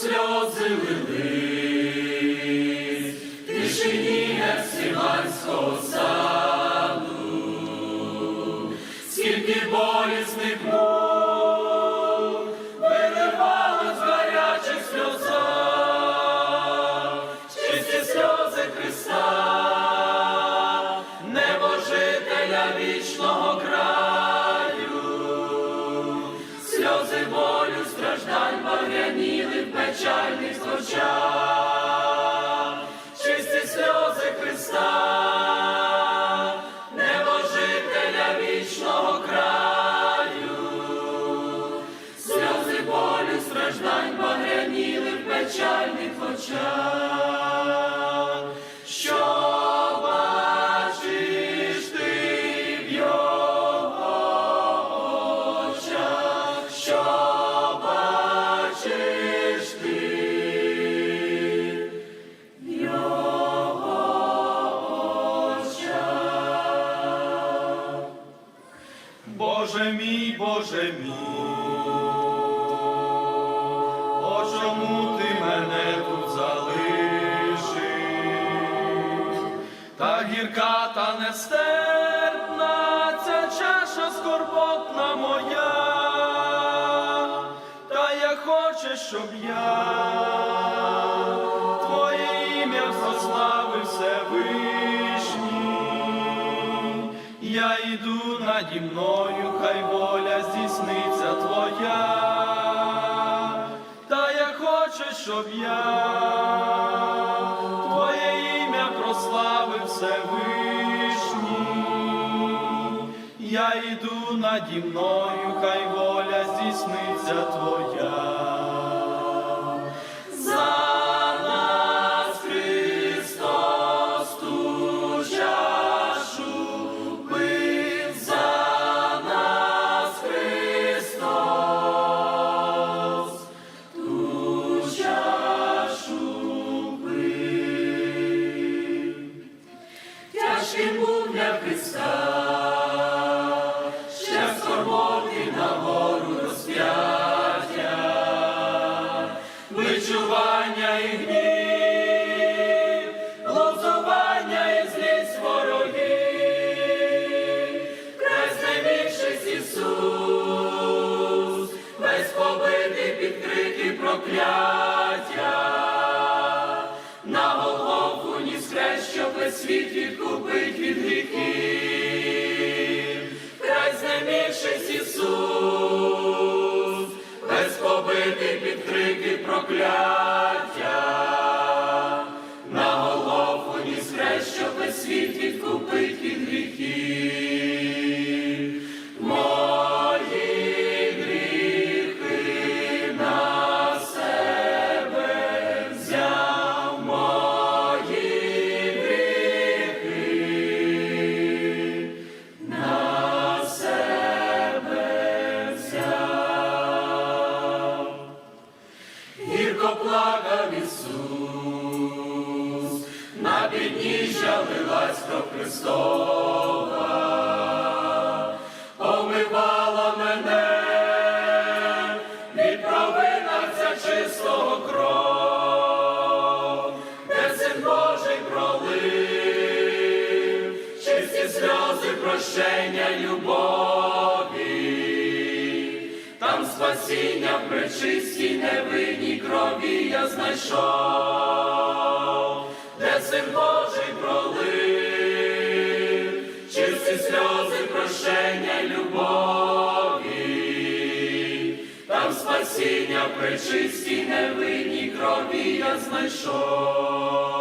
сльози лились, тишині Гефсиманського печальних очах, чисті сльози Христа, небожителя вічного краю, сльози болю, страждань погряніли в печальних очах. Боже мій, Боже мій, о чому ти мене тут залишив? Та гірка та нестерпна ця чаша скорботна моя, та я хочу, щоб я Я йду наді мною, хай воля здійсниться твоя, та я хочу, щоб я Твоє ім'я прославив Всевишній. Я йду наді мною, хай воля здійсниться твоя. Тяжким був для Христа, ще скорботи на гору розп'яття, Вичування і гнів, весь відкупить від гріхів, кров Христова, омивала мене від провина ця чистого кров, де син Божий пролив, чисті сльози прощення любові, там спасіння в пречистій невинній крові я знайшов, чисті сльози прощення любові, там спасіння при чистій невинній крові я знайшов.